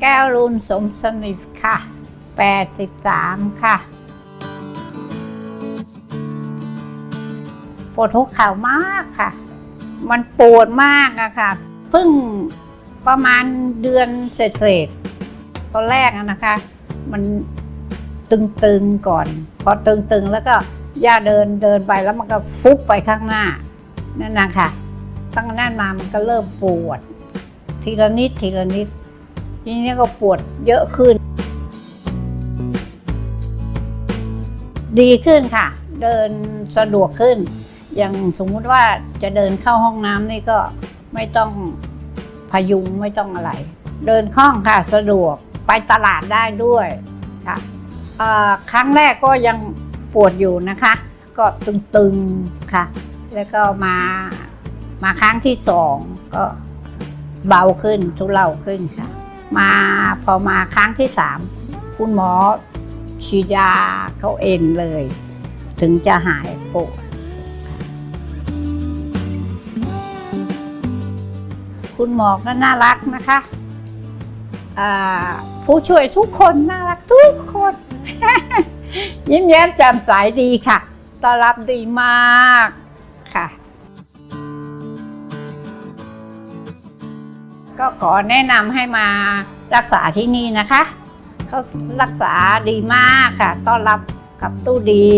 แก้วรุนสมสนิทค่ะ 83 ค่ะ ปวดหัวเข่ามากค่ะ มันปวดมากอะค่ะ เพิ่งประมาณเดือนเศษๆตอนแรกนะคะ มันตึงๆก่อน พอตึงๆแล้วก็ย่าเดินเดินไปแล้วมันก็ฟุบไปข้างหน้า นั่นนะคะตั้งนั้นมามันก็เริ่มปวด ทีละนิดทีละนิด ทีนี้ก็ปวดเยอะขึ้น ดีขึ้นค่ะ เดินสะดวกขึ้น อย่างสมมุติว่าจะเดินเข้าห้องน้ำนี่ก็ไม่ต้องพยุงไม่ต้องอะไร เดินคล่องค่ะสะดวกไปตลาดได้ด้วยค่ะครั้งแรกก็ยังปวดอยู่นะคะ ก็ตึงๆค่ะ แล้วก็มามาครั้งที่สองก็เบาขึ้นทุเลาขึ้นค่ะ มาพอมาครั้งที่สามคุณหมอฉีดยาเขาเอ็นเลย ถึงจะหายปวดคุณหมอก็น่ารักนะคะผู้ช่วยทุกคนน่ารักทุกคน ยิ้มแย้มแจ่มใสดีค่ะต้อนรับดีมากค่ะ ก็ขอแนะนำให้มารักษาที่นี่นะคะเขารักษาดีมากค่ะ ต้อนรับกับตู้ดี